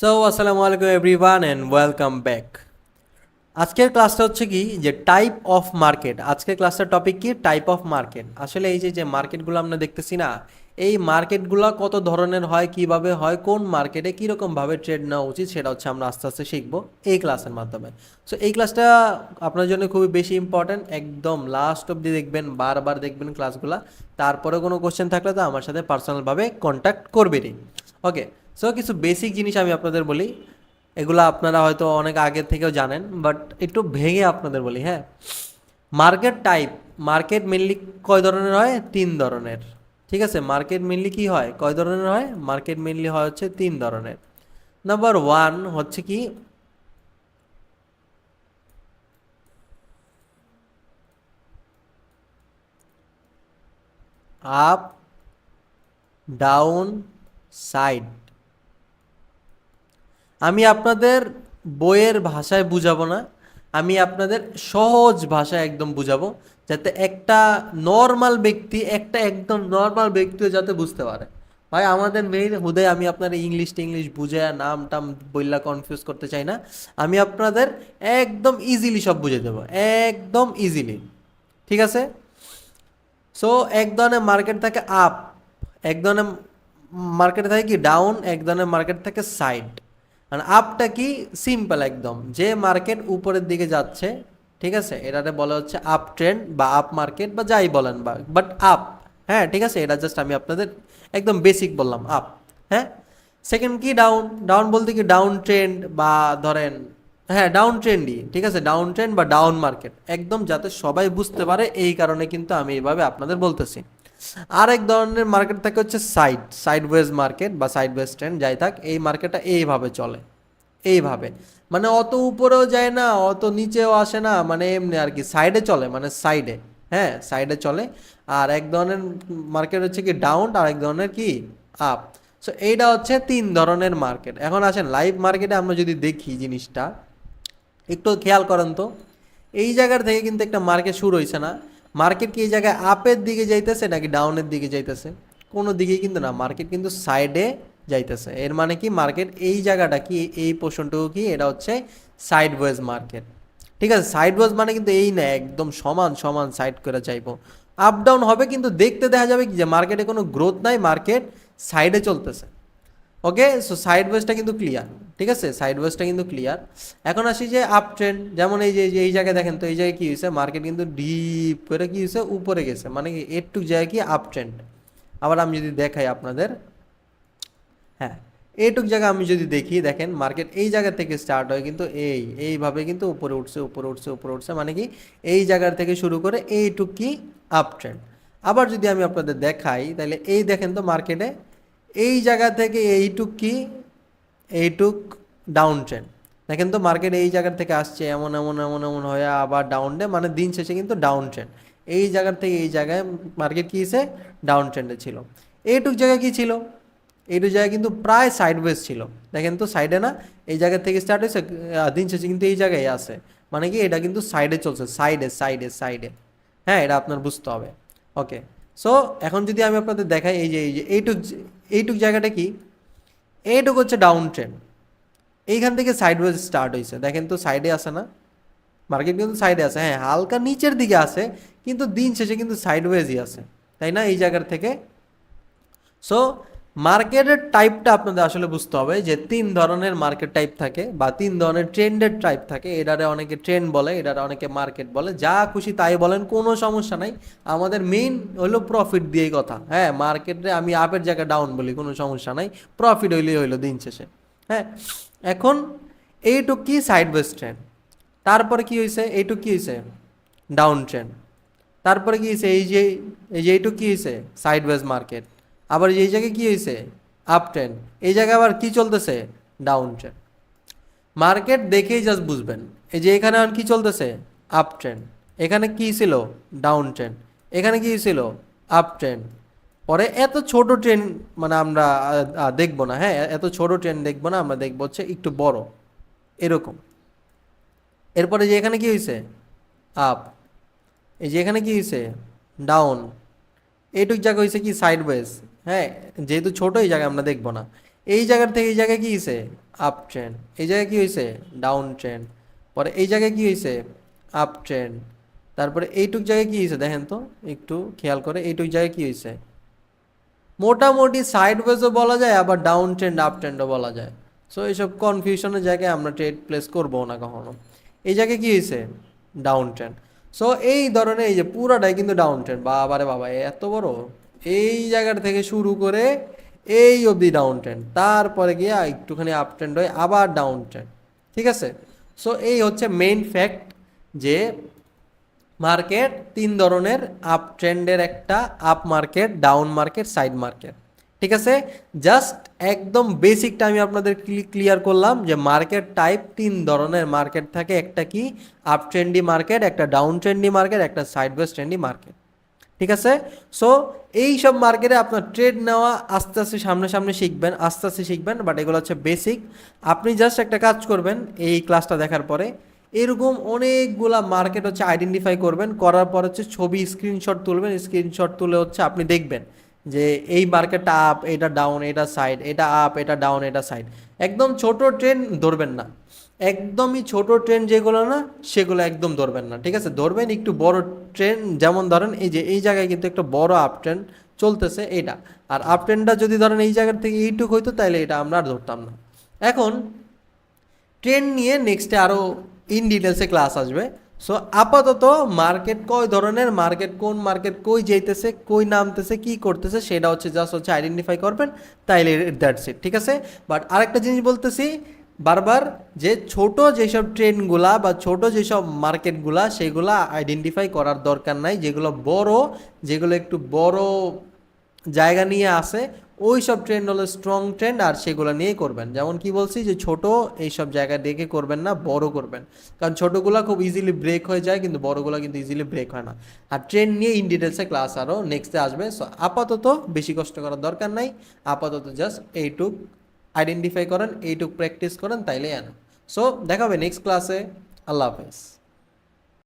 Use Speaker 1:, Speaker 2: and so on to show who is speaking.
Speaker 1: So আসসালামু আলাইকুম everyone and welcome back আজকের ক্লাসটা হচ্ছে কি? যে টাইপ অফ মার্কেট আজকের ক্লাসটার টপিক কি? টাইপ অফ মার্কেট আসলে এই যে যে মার্কেটগুলো আমরা দেখতেছি না, এই মার্কেটগুলো কত ধরনের হয়, কীভাবে হয়, কোন মার্কেটে কীরকমভাবে ট্রেড নেওয়া উচিত, সেটা হচ্ছে আমরা আস্তে আস্তে শিখব এই ক্লাসের মাধ্যমে। সো এই ক্লাসটা আপনার জন্য খুবই বেশি ইম্পর্ট্যান্ট একদম লাস্ট অবধি দেখবেন, বারবার দেখবেন ক্লাসগুলো তারপরে কোনো কোশ্চেন থাকলে তো আমার সাথে পার্সোনালভাবে কন্ট্যাক্ট করবেনই। ওকে সো কিছু বেসিক জিনিস আমি আপনাদের বলি। এগুলো আপনারা হয়তো অনেক আগে থেকেও জানেন বাট একটু ভেঙে আপনাদের বলি হ্যাঁ? মার্কেট টাইপ মার্কেট মেনলি কয় ধরনের হয়? তিন ধরনের। ঠিক আছে? মার্কেট মেনলি কি হয়? কয় ধরনের হয়? মার্কেট মেনলি হয় হচ্ছে তিন ধরনের। নাম্বার ওয়ান হচ্ছে কি? আপ ডাউন সাইড আমি আপনাদের বইয়ের ভাষায় বুঝাবো না, আমি আপনাদের সহজ ভাষায় একদম বুঝাবো, যাতে একটা নর্মাল ব্যক্তি, একটা একদম নর্মাল ব্যক্তিও যাতে বুঝতে পারে। ভাই, আমাদের মেইন হুদয় আমি আপনার ইংলিশ টিংলিশ বুঝে নাম টাম বইলা কনফিউজ করতে চাই না, আমি আপনাদের একদম ইজিলি সব বুঝে দেবো, একদম ইজিলি ঠিক আছে? সো এক ধরনের মার্কেট থাকে আপ এক ধরনের মার্কেট থাকে কি ডাউন এক ধরনের মার্কেট থাকে সাইড আর আপটা কি? সিম্পল একদম। যে মার্কেট উপরের দিকে যাচ্ছে, ঠিক আছে? এটাতে বলা হচ্ছে আপ ট্রেন্ড বা আপ মার্কেট বা যাই বলেন বা বাট আপ হ্যাঁ ঠিক আছে? এটা জাস্ট আমি আপনাদের একদম বেসিক বললাম আপ হ্যাঁ? সেকেন্ড কি? ডাউন ডাউন বলতে কি? ডাউন ট্রেন্ড বা ধরেন হ্যাঁ ডাউন ট্রেন্ডই ঠিক আছে? ডাউন ট্রেন্ড বা ডাউন মার্কেট একদম যাতে সবাই বুঝতে পারে, এই কারণে কিন্তু আমি এইভাবে আপনাদের বলতেছি। আরেক ধরনের মার্কেট থাকে হচ্ছে সাইড সাইড ওয়েজ মার্কেট বা সাইড ওয়েজ ট্রেন্ড যাই থাক, এই মার্কেটটা এইভাবে চলে, এইভাবে। মানে অত উপরেও যায় না, অত নিচেও আসে না মানে এমনি আর কি সাইডে চলে মানে সাইডে হ্যাঁ সাইডে চলে। আর এক ধরনের মার্কেট হচ্ছে কি ডাউন আর এক ধরনের কি আপ সো এইটা হচ্ছে তিন ধরনের মার্কেট এখন আসেন লাইভ মার্কেটে আমরা যদি দেখি জিনিসটা, একটু খেয়াল করেন তো। এই জায়গার থেকে কিন্তু একটা মার্কেট শুরু হয়েছে না। মার্কেট কি এই জায়গায় আপের দিকে যাইতেছে নাকি ডাউনের দিকে যাইতেছে? কোনো দিকেই কিন্তু না মার্কেট কিন্তু সাইডে যাইতেছে। এর মানে কি মার্কেট এই জায়গাটা কি, এই পোর্শনটুকু কি, এটা হচ্ছে সাইড ওয়েজ মার্কেট ঠিক আছে সাইড ওয়েজ মানে কিন্তু এই না, একদম সমান সমান সাইড করে চাইব আপ ডাউন হবে কিন্তু দেখতে দেখা যাবে কি যে মার্কেটে কোনো গ্রোথ নাই মার্কেট সাইডে চলতেছে। ওকে সো সাইড ওয়েজটা কিন্তু ক্লিয়ার ঠিক আছে? সাইড ওয়েজটা কিন্তু ক্লিয়ার এখন আসি যে আপ ট্রেন্ড যেমন এই যে, এই জায়গায় দেখেন তো, এই জায়গায় কী হয়েছে? মার্কেট কিন্তু ডিপ করে কী হয়েছে? উপরে গেছে। মানে কি একটু জায়গায় কি আপ ট্রেন্ড আবার আমি যদি দেখাই আপনাদের হ্যাঁ এইটুক জায়গা আমি যদি দেখি, দেখেন মার্কেট এই জায়গা থেকে স্টার্ট হয় কিন্তু এই, এইভাবে কিন্তু উপরে উঠছে উপরে উঠছে উপরে উঠছে। মানে কি, এই জায়গার থেকে শুরু করে এইটুক কি আপ ট্রেন্ড আবার যদি আমি আপনাদের দেখাই, তাহলে এই দেখেন তো মার্কেটে এই জায়গা থেকে এইটুক কি এইটুক ডাউন ট্রেন্ড দেখেন তো মার্কেট এই জায়গার থেকে আসছে, এমন এমন এমন এমন হয়ে আবার ডাউন ডে মানে দিন শেষে কিন্তু ডাউন ট্রেন্ড এই জায়গার থেকে এই জায়গায় মার্কেট কী এসে ডাউন ট্রেন্ডে ছিল। এইটুক জায়গায় কী ছিল? এইটুক জায়গায় কিন্তু প্রায় সাইড সাইডওয়েজ ছিল। দেখেন তো সাইডে না, এই জায়গা থেকে স্টার্ট হয়েছে দিন শেষে কিন্তু এই জায়গায় আসে মানে কি, এটা কিন্তু সাইডে চলছে সাইডে সাইডে সাইডে হ্যাঁ এটা আপনার বুঝতে হবে। ওকে সো এখন যদি আমি আপনাদের দেখাই, এই যে এই যে, এইটুক এইটুক জায়গাটা কি? এইটুক হচ্ছে ডাউন ট্রেন এইখান থেকে সাইডওয়েজ স্টার্ট হয়েছে। দেখেন তো সাইডে আসে না? মার্কেট কিন্তু সাইডে আছে। হ্যাঁ হালকা নিচের দিকে আছে, কিন্তু দিন শেষে কিন্তু সাইডওয়েজই আছে। তাই না? এই জায়গার থেকে। সো মার্কেটের টাইপটা আপনাদের আসলে বুঝতে হবে যে তিন ধরনের মার্কেট টাইপ থাকে বা তিন ধরনের ট্রেন্ডের টাইপ থাকে। এটারে অনেকে ট্রেন্ড বলে, এটারে অনেকে মার্কেট বলে। যা খুশি তাই বলেন, কোনো সমস্যা নাই। আমাদের মেইন হলো প্রফিট দিয়েই কথা। হ্যাঁ মার্কেটে আমি আপের জায়গায় ডাউন বলি, কোনো সমস্যা নাই। প্রফিট হইলেই হইল দিন শেষে। হ্যাঁ এখন এইটুক কি সাইড ওয়েজ ট্রেন্ড তারপরে কি হয়েছে এইটুক কি হয়েছে ডাউন ট্রেন্ড তারপরে কি হয়েছে এই যে এই যে এইটুক কি হয়েছে সাইড ওয়েজ মার্কেট আবার এই জায়গায় কি হয়েছে? আপ ট্রেন্ড এই জায়গায় আবার কি চলতেছে? ডাউন ট্রেন্ড মার্কেট দেখেই জাস্ট বুঝবেন। এই যে এখানে আর কি চলতেছে? আপ ট্রেন্ড এখানে কি ছিল? ডাউন ট্রেন্ড এখানে কি ছিল? আপ ট্রেন্ড পরে এত ছোট ট্রেন মানে আমরা দেখব না হ্যাঁ? এত ছোট ট্রেন দেখব না, আমরা দেখব হচ্ছে একটু বড়। এরকম। এরপরে যে এখানে কি হয়েছে? আপ এই যে এখানে কি হয়েছে? ডাউন এইটুক জায়গা হয়েছে কি? সাইড ওয়েজ হ্যাঁ যেহেতু ছোট এই জায়গায় আমরা দেখব না। এই জায়গার থেকে এই জায়গায় কি হয়েছে আপ ট্রেন্ড এই জায়গায় কি হয়েছে ডাউন ট্রেন্ড পরে এই জায়গায় কি হয়েছে আপ ট্রেন্ড তারপরে এইটুক জায়গায় কি হয়েছে দেখেন তো, একটু খেয়াল করে, এইটুক জায়গায় কি হয়েছে মোটামুটি সাইড ওয়েজও বলা যায়, আবার ডাউন ট্রেন্ড আপ ট্রেন্ডও বলা যায়। সো এইসব কনফিউশনের জায়গায় আমরা ট্রেড প্লেস করব না কখনো। এই জায়গায় কি হয়েছে ডাউন ট্রেন্ড সো এই ধরনের এই যে পুরাটাই কিন্তু ডাউন ট্রেন্ড বাবারে বাবা এত বড়? এই জায়গাটা থেকে শুরু করে এই অবধি ডাউন ট্রেন্ড তারপরে গিয়ে একটুখানি আপ ট্রেন্ড হয়, আবার ডাউন ট্রেন্ড ঠিক আছে? সো এই হচ্ছে মেইন ফ্যাক্ট যে মার্কেট তিন ধরনের আপ ট্রেন্ডের একটা up market down market side market ঠিক আছে? জাস্ট একদম বেসিকটা আমি আপনাদের ক্লিয়ার করলাম যে মার্কেট টাইপ তিন ধরনের মার্কেট থাকে, একটা কি আপ ট্রেন্ডি মার্কেট একটা ডাউন ট্রেন্ডি মার্কেট একটা সাইড ওয়েজ ট্রেন্ডি মার্কেট ঠিক আছে? সো এই সব মার্কেটে আপনার ট্রেড নেওয়া আস্তে আস্তে সামনে সামনে শিখবেন, আস্তে আস্তে শিখবেন বাট এগুলো হচ্ছে বেসিক আপনি জাস্ট একটা কাজ করবেন এই ক্লাসটা দেখার পরে। এরকম অনেকগুলা মার্কেট হচ্ছে আইডেন্টিফাই করবেন, করার পর হচ্ছে ছবি স্ক্রিনশট তুলবেন স্ক্রিনশট তুলে হচ্ছে আপনি দেখবেন যে এই মার্কেটটা আপ এটা ডাউন এটা সাইড এটা আপ এটা ডাউন এটা সাইড একদম ছোট ট্রেন ধরবেন না। একদমই ছোট ট্রেন যেগুলো না, সেগুলো একদম ধরবেন না, ঠিক আছে? ধরবেন একটু বড় ট্রেন যেমন ধরেন এই যে, এই জায়গায় কিন্তু একটা বড় আপ ট্রেন চলতেছে এটা আর আপ ট্রেনটা যদি ধরেন এই জায়গার থেকে এইটুক হইতো তাহলে এটা আমরা আর ধরতাম না। এখন ট্রেন নিয়ে নেক্সটে আরও ইন ডিটেলসে ক্লাস আসবে। সো আপাতত মার্কেট কয় ধরনের মার্কেট কোন মার্কেট কই যেতেছে কই নামতেছে, কি করতেছে, সেটা হচ্ছে জাস্ট হচ্ছে আইডেন্টিফাই করবেন, তাইলে দ্যাটস ইট ঠিক আছে? বাট আরেকটা জিনিস বলতেছি বারবার যে ছোট যেসব ট্রেনগুলা বা ছোট যেসব মার্কেটগুলা, সেগুলা আইডেন্টিফাই করার দরকার নাই। যেগুলো বড়, যেগুলো একটু বড় জায়গা নিয়ে আসে ওই সব ট্রেন্ড হলো স্ট্রং ট্রেন্ড আর সেগুলো নিয়ে করবেন। যেমন কি বলছি যে ছোট এই সব জায়গা দেখে করবেন না, বড় করবেন। কারণ ছোটোগুলো খুব ইজিলি ব্রেক হয়ে যায়, কিন্তু বড়গুলো কিন্তু ইজিলি ব্রেক হয় না। আর ট্রেন্ড নিয়ে ইন ডিটেলসে ক্লাস আরও নেক্সটে আসবে। সো আপাতত বেশি কষ্ট করার দরকার নাই। আপাতত জাস্ট এইটুক। আইডেন্টিফাই করেন এইটুক প্র্যাকটিস করেন তাইলে আনো। সো দেখাবে নেক্সট ক্লাসে আল্লাহ হাফেজ।